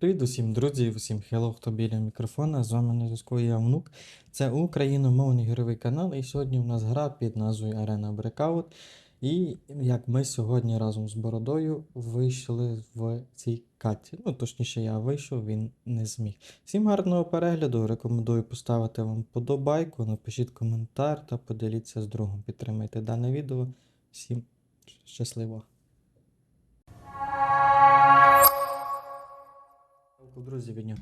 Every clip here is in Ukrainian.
Привіт усім, друзі, усім хелло, хто біля мікрофона. З вами на зв'язку я внук. Це україномовний ігровий канал, і сьогодні у нас гра під назвою Arena Breakout. І як ми сьогодні разом з Бородою вийшли в цій каті. Ну, точніше, я вийшов, він не зміг. Всім гарного перегляду. Рекомендую поставити вам подобайку, напишіть коментар та поділіться з другом. Підтримайте дане відео. Всім щасливо! Друзі, від нього.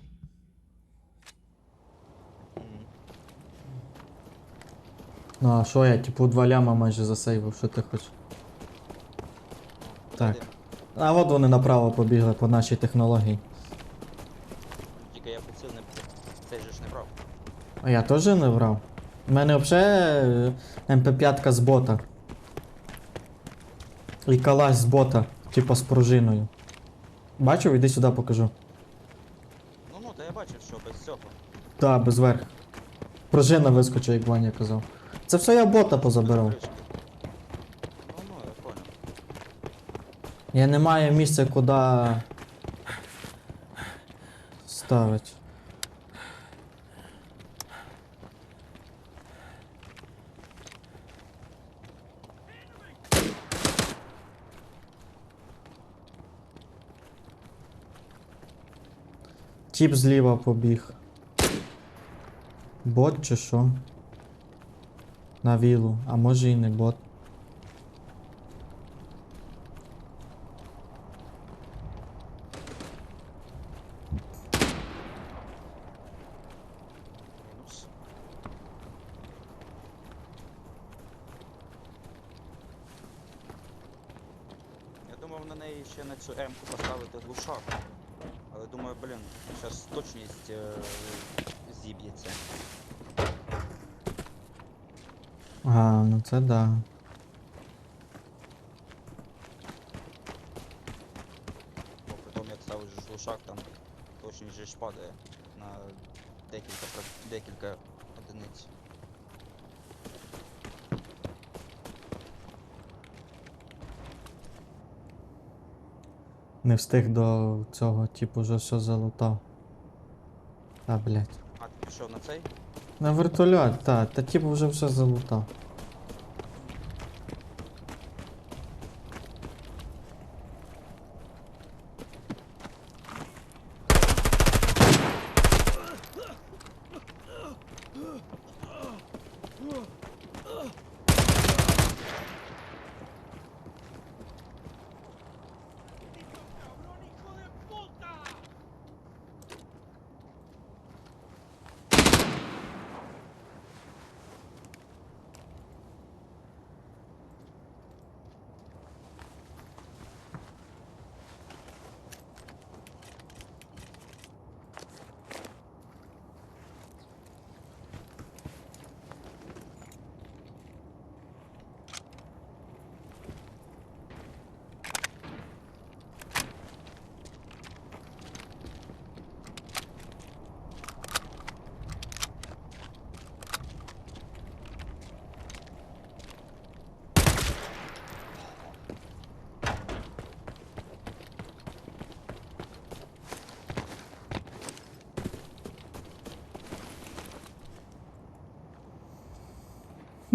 Ну а що я, типу, два ляма майже засейвив, що ти хочеш? Так. А от вони направо побігли по нашій технології. Тільки я приціл не же ж не брав. А я теж не брав. У мене взагалі МП5 з бота. І калаш з бота, типу з пружиною. Бачив, іди сюди покажу. Ну ну, та я бачив, що без цього. Так, без верх. Пружина вискочить, як Ваня казав. Це все я бота позабирав. Ну ну, я понял. Я не маю місця, куди ставити. Тіп зліва побіг. Бот чи що? На вілу, а може і не бот. Я думав на неї ще на цю М-ку поставити глушак. Але думаю, блін, зараз точність е, зіб'ється. А, ну це да. Бо потім як ставиш же глушак, там же ж падає на декілька, декілька одиниць. Не встиг до цього, типу, вже все залутав. А, блядь. Ти пішов на цей? На вертольот, та, та типу вже все залутав.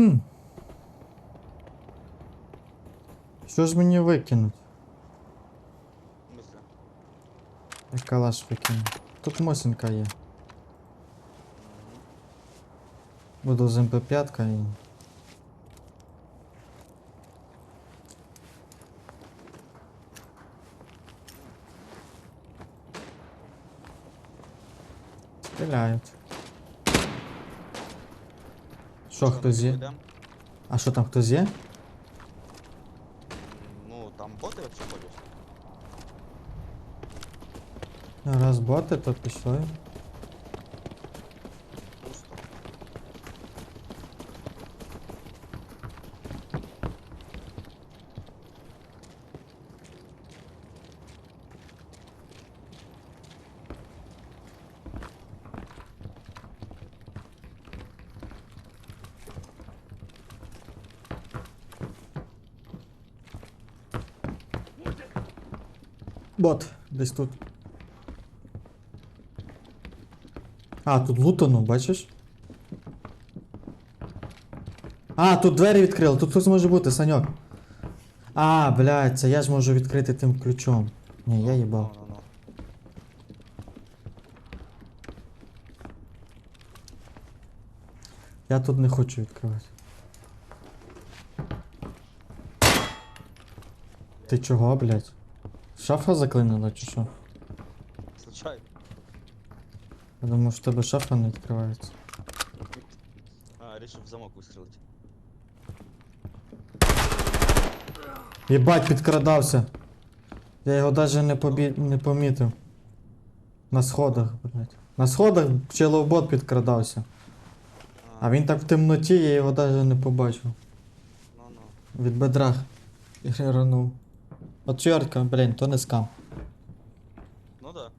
Хм. Що ж мені викинуть? Мисля. Я калаш викину. Тут мосінка є. Буду з МП5 і. Стріляють. Що, хтось є? Йдем? А що там хтось є? Ну, там боти вообще ходять. Раз боти, то пішли. Бот, десь тут. А, тут лутано, бачиш? А, тут двері відкрили, тут хтось може бути, Саньок. А, блядь, це я ж можу відкрити тим ключом. Ні, я їбав. Ну, ну, ну. Я тут не хочу відкривати. Ти чого, блядь? Шафа заклинила чи що? Случайно. Я думав, що в тебе шафа не відкривається. А, рішив замок вистрілити. Єбать, підкрадався. Я його навіть не, побі... не помітив. На сходах, блядь. На сходах пчеловбот підкрадався. А він так в темноті, я його навіть не побачив. Ну, ну. Від бедра гранув. Чортка, блін, то не скам. Ну да.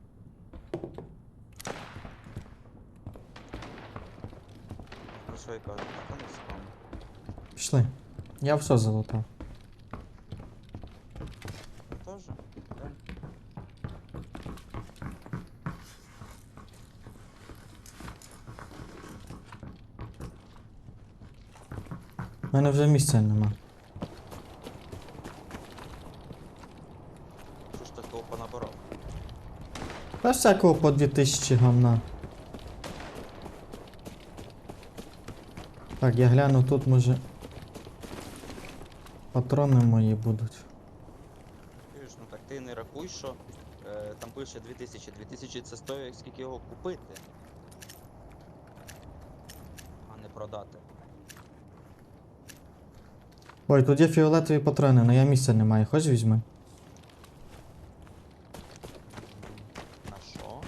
Про що я кажу? Так, не спам. Пішли. Я все залутав. Тоже? Да. У мене вже місця нема. Що ж такого понабирав? Та всякого по 2000 гамна. Так, я гляну тут може. Патрони мої будуть. Ну так ти не рахуй, що е, там пише 2000. 2000 це стоїть скільки його купити. А не продати. Ой, тут є фіолетові патрони, але я місця немає. Хоч візьми. На що?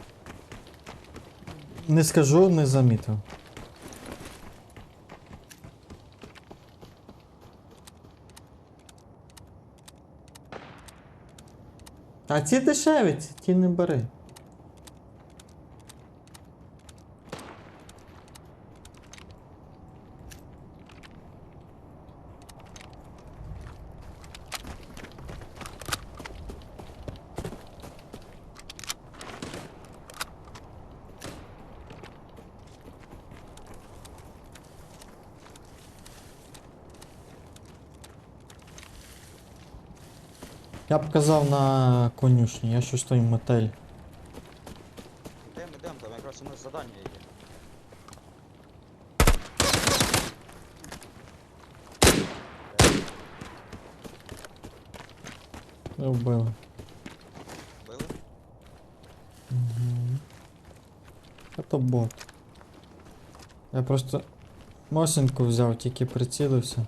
Не скажу, не замітив. А ці дешеві, ті не бери. Я б казав на конюшні, я щось той мотель. Ідем, ідем, там якраз у нас задання є. Я вбив. Били? Угу. Це бот. Я просто Мосінку взяв, тільки прицілився.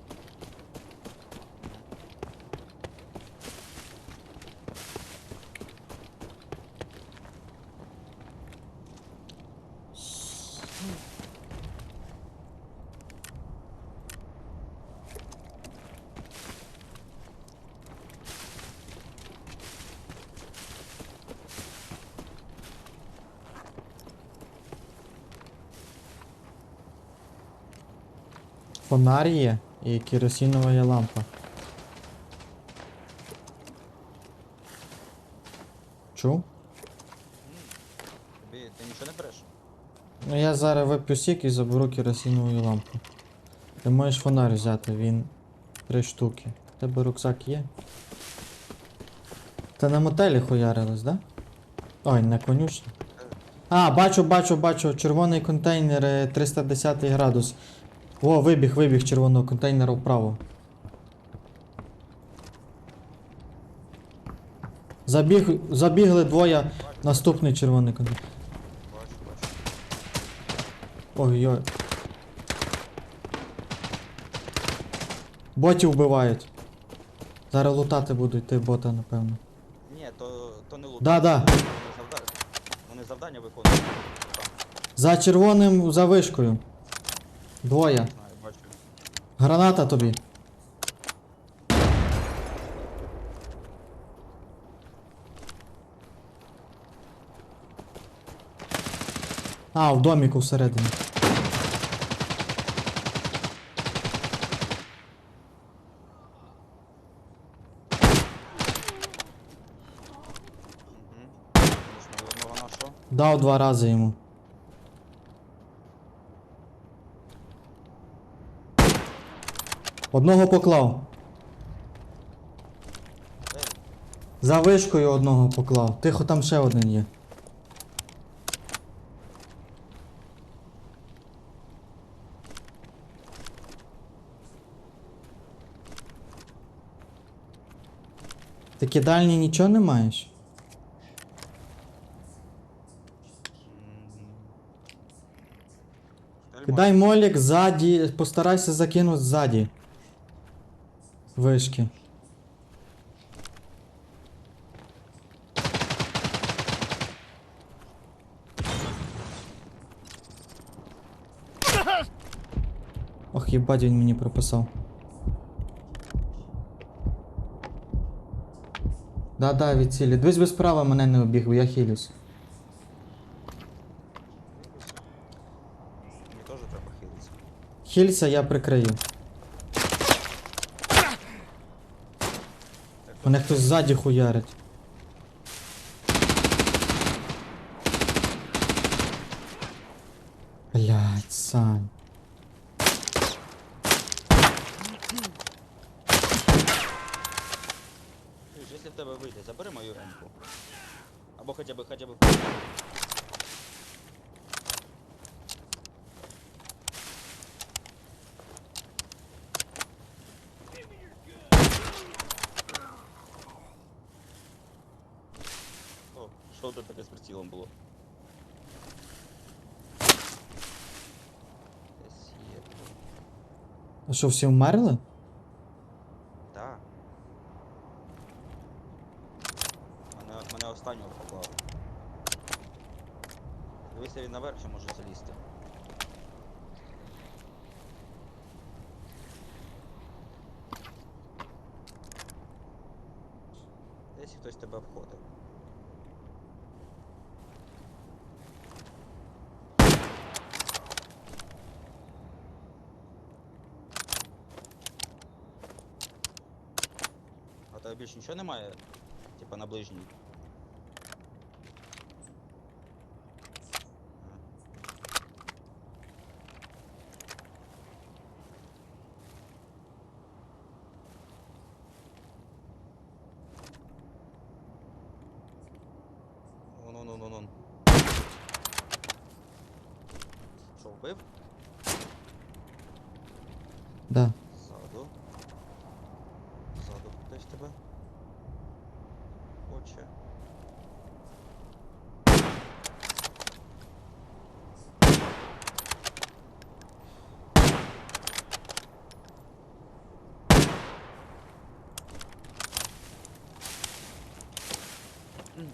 Фонарь є і керосинова є лампа. Чув? Тобі ти нічого не береш? Ну я зараз вип'ю сік і заберу керосинову лампу. Ти можеш фонарь взяти, він три штуки. У тебе рюкзак є? Це на мотелі хуярилось, да? Ой, на конюшні. А, бачу, бачу, бачу, червоний контейнер е, 310 градус. О, вибіг, вибіг червоного контейнера вправо. Забіг, забігли двоє, наступний червоний контейнер. Ой-ой. Ботів вбивають. Зараз лутати будуть йти бота, напевно. Ні, то, то не лут. Да, да. Вони завдання, вони завдання виконують. За червоним за вишкою. Двоє. бачу. Граната тобі. А, в доміку всередині. Дав два рази йому. Одного поклав. За вишкою одного поклав. Тихо, там ще один є. Такі дальні нічого не маєш? Кидай молік ззаді, постарайся закинути ззаді. Вишки. Ох, їбать, він мені прописав. Да-да, від цілі. Дивись без права мене не обіг, бо я хилюсь. Мені теж треба хилитися. Хілься я прикрию. Мене хтось ззаді хуярить. Блять, Сань. Якщо в тебе вийде, забери мою рамку. Або хоча б хоча б. О, що це таке з прицілом було? А що, всі вмерли? Так. Мене, мене останнього поклав. Дивися він наверх, чи може залізти. Десь хтось тебе обходив. Більше нічого немає? Типа на ближній. Вон, вон, вон, вон. Що, вбив? Да. Ззаду. Ззаду хтось тебе. Хоче. М.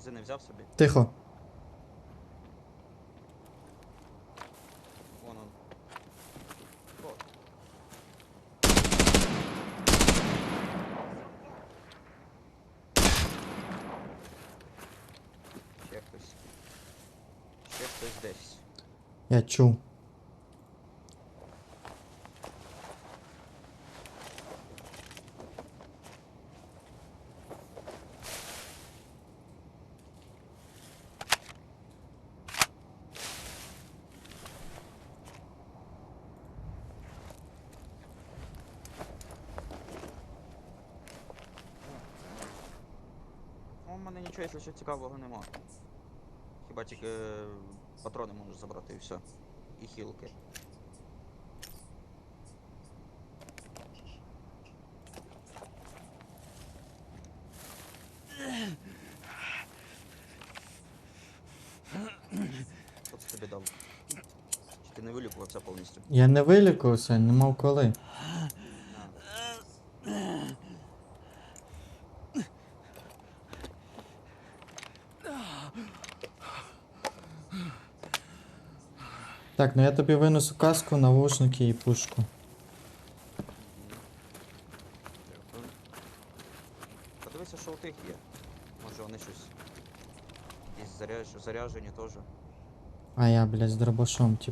Магазини взяв собі. Тихо. Вон он. О. Ще хтось. Ще хтось десь. Я чув. цікавого нема. Хіба тільки е, патрони можеш забрати і все. І хілки. Що це тобі дав? Чи ти не вилікувався повністю? Я не вилікувався, не мав коли. Так, ну я тобі винесу каску, навушники і пушку. Дякую. Подивися, що у тих є. Може вони щось. Якісь заряж... заряжені теж. А я, блядь, з дробашом ті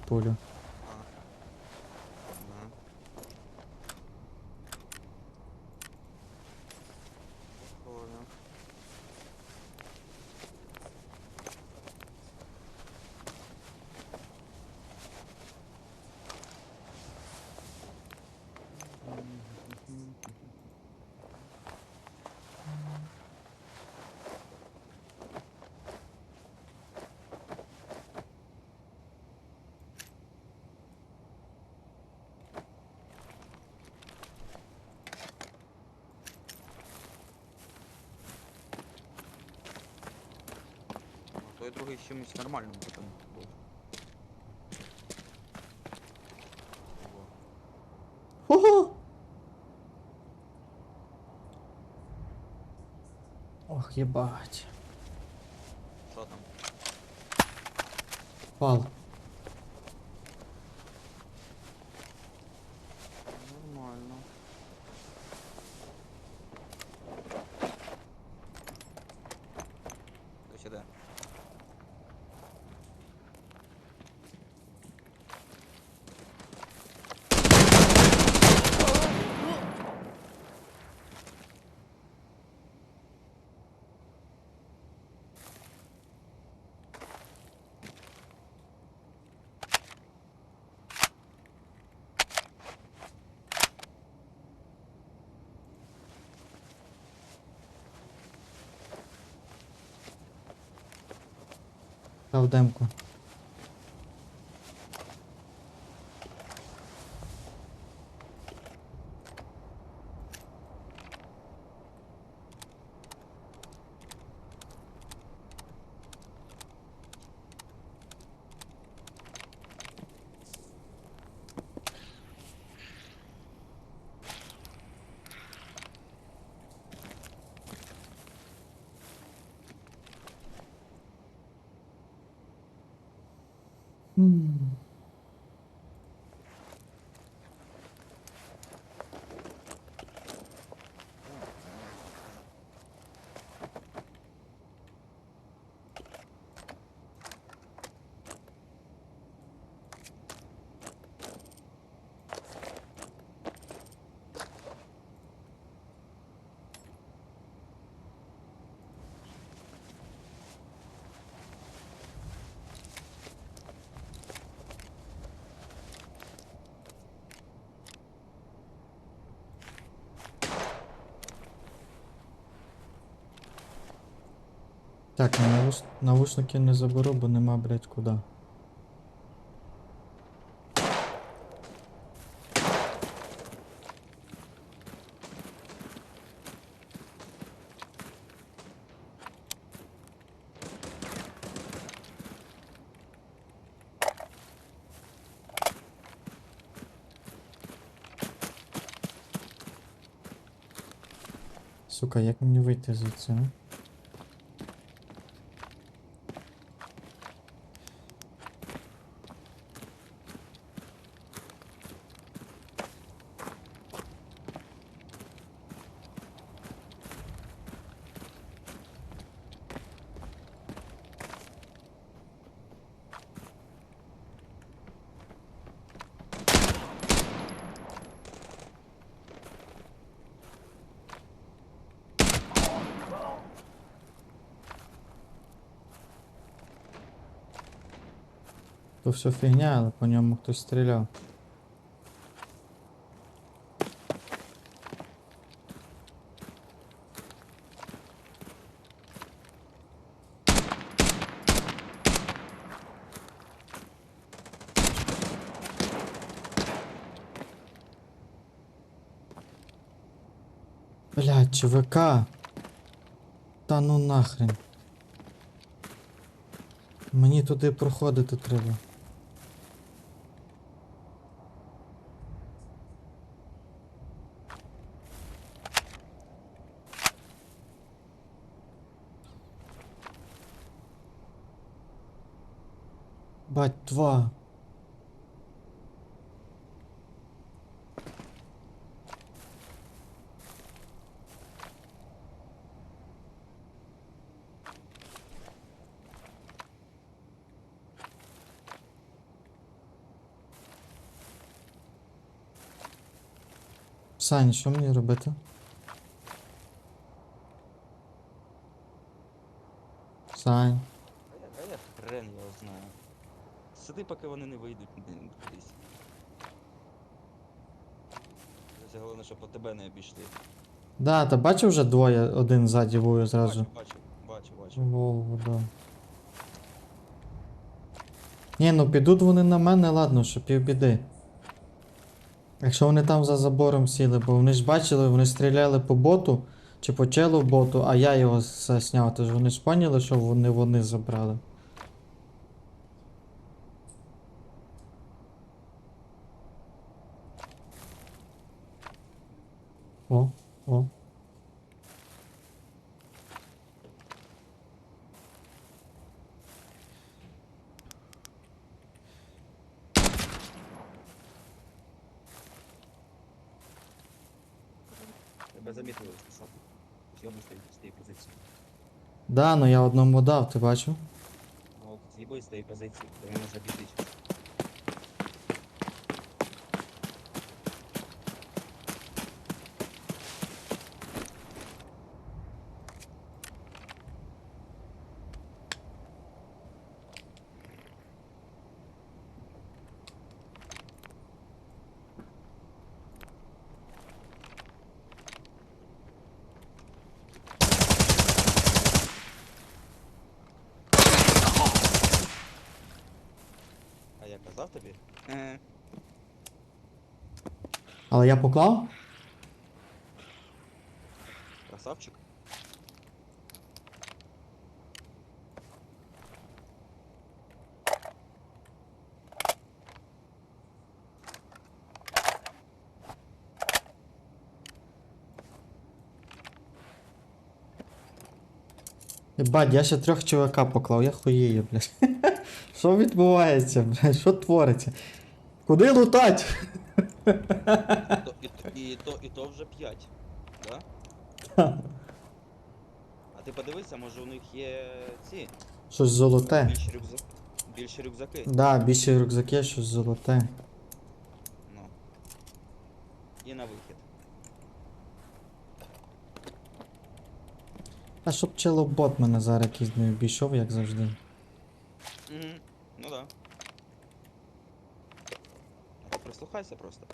Той другий чимось нормальним потім був. Ого! Ох, єбать. Що там? Пал. Дав демку. Mm. Так, на навуш... навушники не заберу, бо нема, блядь, куди. Сука, як мені вийти звідси, а? То все фігня, але по ньому хтось стріляв. Блядь, ЧВК. Та ну нахрен. Мені туди проходити треба. Єбать, два. Сань, що мені робити? Сань. А я, а я хрен його знаю. Сиди, поки вони не вийдуть кудись. Це головне, щоб по тебе не обійшли. Да, та бачив вже двоє, один ззаді був зразу. Бачу, бачу, бачу. Вову, да. Ні, ну підуть вони на мене, ладно, що півбіди. Якщо вони там за забором сіли, бо вони ж бачили, вони стріляли по боту чи по челу боту, а я його засняв, тож вони ж поняли, що вони вони забрали. О. Тебе замітили, сказав. Зйобно стоїть з тієї позиції. Да, ну я одному дав, ти бачив? Ну, з тієї позиції, то він може біжить. А я казав тобі? Е, Але я поклав? Красавчик. Єбать, я ще трьох чувака поклав, я хуєю, блядь. Що відбувається, блядь? Що твориться? Куди лутать? То, і, то- і, то, і то вже 5. Да? А ти подивися, може у них є ці Щось золоте. більші рюкзаки. Більші рюкзаки. Да, більше рюкзаки, щось золоте. Ну. І на вихід. А щоб челобот мене зараз якийсь не обійшов, як завжди. Угу. Ну да. А прислухайся просто.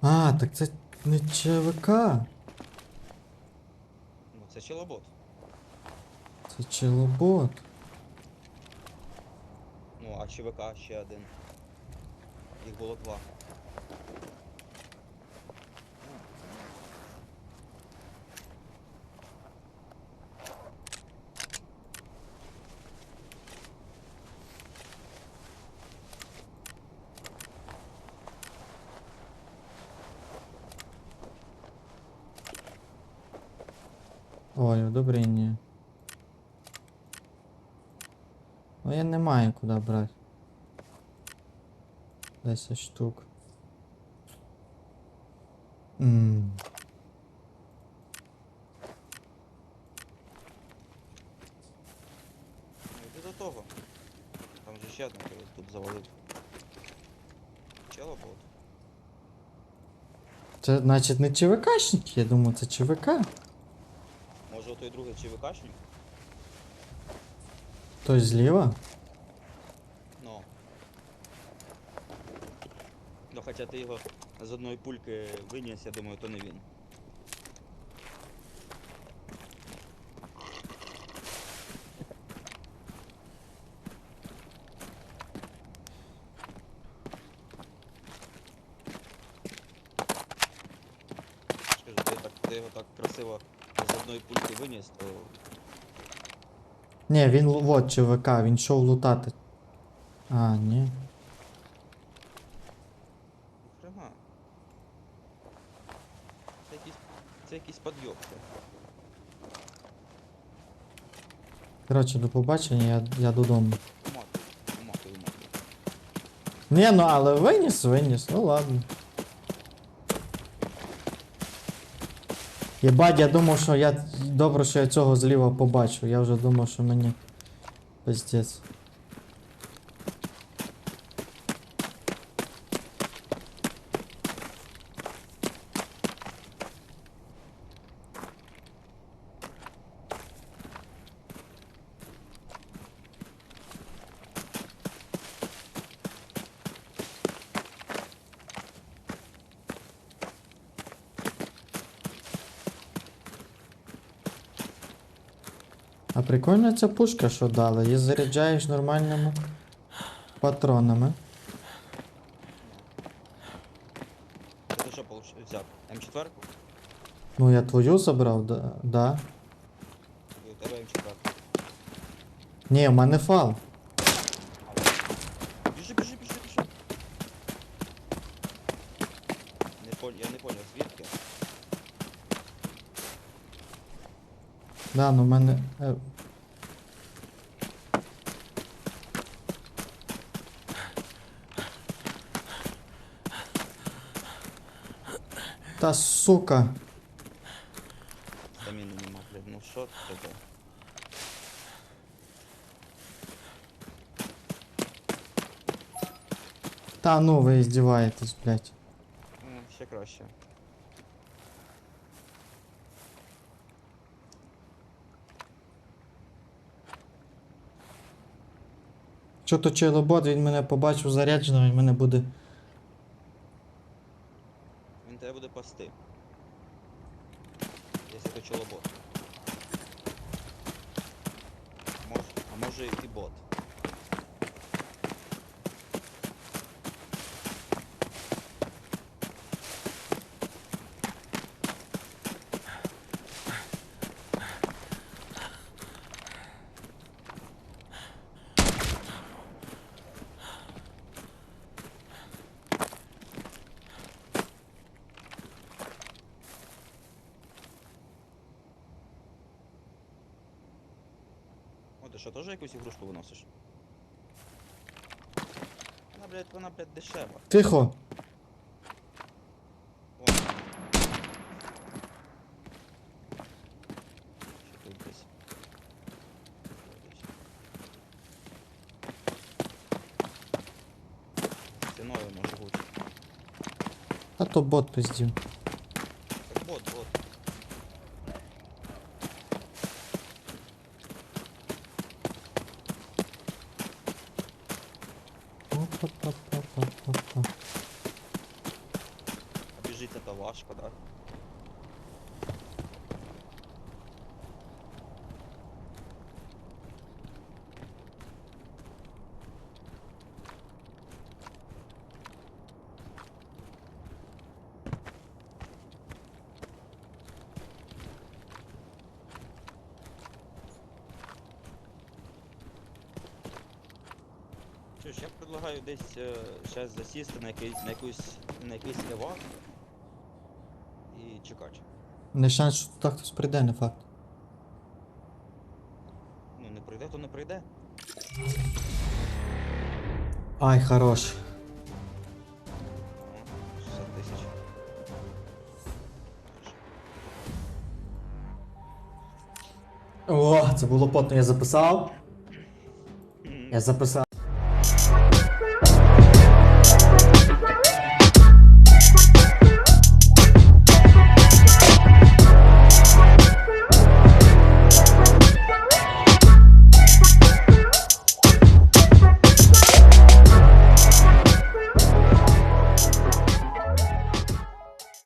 А, так це не ЧВК. Ну це челобот. Це челобот. Ну, а ЧВК ще один. Їх було два. Ой, одобрення. Ну я не маю куди брати. 10 штук. Ммм. Ну йди до того. Там же ще тут завалив. Челобот. Це значить не ЧВКшник, я думаю, це ЧВК. Той другий ЧВКшник? Той зліва? Ну. Ну хоча ти його з одної пульки виніс, я думаю, то не він. і виніс, то. Не, він лу- вот ЧВК, він йшов лутати. А, ні. Хрема. Це якийсь. Це якийсь подйобки. Коротше, до побачення, я, я додому. Мати, мати, мати. Не, ну але виніс, виніс, ну ладно. Єбать, я думав, що я. Добре, що я цього зліва побачу. Я вже думав, що мені. Пиздець. А прикольна ця пушка, що дала, Її заряджаєш нормальними патронами. Ти що взяв? М4? Ну я твою забрав, да. да. І у тебе М4. Ні, в мене фал. Да, ну в мене. Е... Та сука. Стаміни нема, блядь. Ну що це таке? Та ну ви здіваєтесь, блядь. Ну, ще краще. Що точило бот, він мене побачив заряджено, він мене буде. Він тебе буде пасти. Якщо то чолобот. Мож... А може і бот. якусь ігрушку виносиш? Вона, блядь, вона, блядь, дешева. Тихо! О. Що тут десь? Ціною може бути. А то бот пиздів. Що ж, я предлагаю десь е, зараз засісти на якийсь на якусь на якийсь евак і чекати. Не шанс, що так хтось прийде, не факт. Ну не прийде, то не прийде. Ай, хорош. О, 60 тисяч. О, це було потно, я записав. Я записав.